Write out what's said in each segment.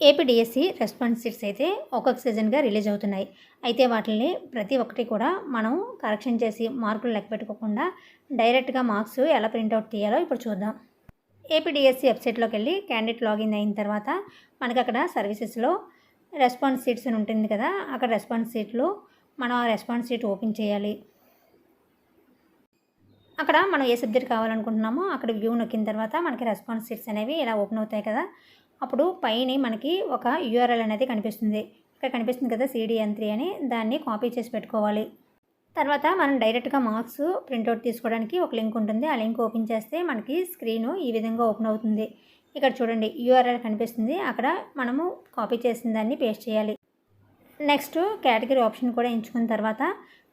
APDSC response sheets అయితే ఒక్కొక్క సీజన్గా release అవుతున్నాయి. అయితే వాటిని ప్రతి ఒక్కటి కూడా మనం కరెక్షన్ చేసి మార్కులు లెక్క పెట్టుకోకుండా డైరెక్ట్గా మార్క్స్ ఎలా ప్రింట్అవుట్ తీయాలో ఇప్పుడు చూద్దాం. ఏపీడిఎస్సి వెబ్సైట్లోకి వెళ్ళి క్యాండిడేట్ లాగిన్ అయిన తర్వాత మనకి అక్కడ సర్వీసెస్లో రెస్పాన్స్ షీట్స్ అని ఉంటుంది కదా అక్కడ రెస్పాన్స్ సీట్లు మనం ఆ రెస్పాన్స్ షీట్ ఓపెన్ చేయాలి. అక్కడ మనం ఏ సబ్జెక్ట్ కావాలనుకుంటున్నామో అక్కడ వ్యూ నొక్కిన తర్వాత మనకి రెస్పాన్స్ షీట్స్ అనేవి ఇలా ఓపెన్ అవుతాయి కదా. అప్పుడు పైన మనకి ఒక యూఆర్ఎల్ అనేది కనిపిస్తుంది. ఇక్కడ కనిపిస్తుంది కదా సిడిఎన్ త్రీ అని. దాన్ని కాపీ చేసి పెట్టుకోవాలి. తర్వాత మనం డైరెక్ట్గా మార్క్స్ ప్రింట్అవుట్ తీసుకోవడానికి ఒక లింక్ ఉంటుంది. ఆ లింక్ ఓపెన్ చేస్తే మనకి స్క్రీను ఈ విధంగా ఓపెన్ అవుతుంది. ఇక్కడ చూడండి యూఆర్ఎల్ కనిపిస్తుంది. అక్కడ మనము కాపీ చేసిన దాన్ని పేస్ట్ చేయాలి. నెక్స్ట్ కేటగిరీ ఆప్షన్ కూడా ఎంచుకున్న తర్వాత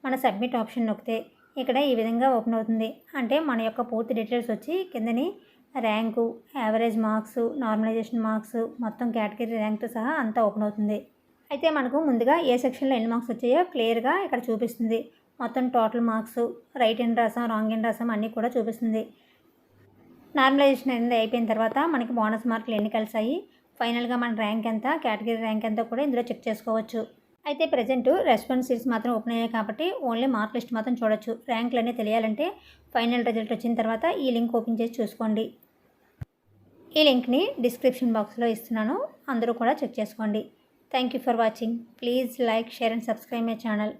మన సబ్మిట్ ఆప్షన్ నొక్కితే ఇక్కడ ఈ విధంగా ఓపెన్ అవుతుంది. అంటే మన యొక్క పూర్తి డీటెయిల్స్ వచ్చి కిందని rank average marks normalization marks మొత్తం కేటగిరీ ర్యాంక్తో సహా అంతా ఓపెన్ అవుతుంది. అయితే మనకు ముందుగా ఏ సెక్షన్లో ఎన్ని మార్క్స్ వచ్చాయో క్లియర్గా ఇక్కడ చూపిస్తుంది. మొత్తం టోటల్ మార్క్స్ రైట్ అండ్ రాసాం రాంగ్ అండ్ రాసాం అన్నీ కూడా చూపిస్తుంది. నార్మలైజేషన్ అనేది అయిపోయిన తర్వాత మనకి బోనస్ మార్కులు ఎన్ని కలిసాయి ఫైనల్గా మన ర్యాంక్ ఎంత? కేటగిరీ ర్యాంక్ ఎంత కూడా ఇందులో చెక్ చేసుకోవచ్చు. అయితే ప్రజెంట్ రెస్పాన్స్ సీట్స్ మాత్రం ఓపెన్ అయ్యాయి కాబట్టి ఓన్లీ మార్క్ లిస్ట్ మాత్రం చూడొచ్చు. ర్యాంకులు అనేవి తెలియాలంటే ఫైనల్ రిజల్ట్ వచ్చిన తర్వాత ఈ లింక్ ఓపెన్ చేసి చూసుకోండి. ఈ లింక్ని డిస్క్రిప్షన్ బాక్స్లో ఇస్తున్నాను. అందరూ కూడా చెక్ చేసుకోండి. Thank you for watching. Please like share and subscribe my channel.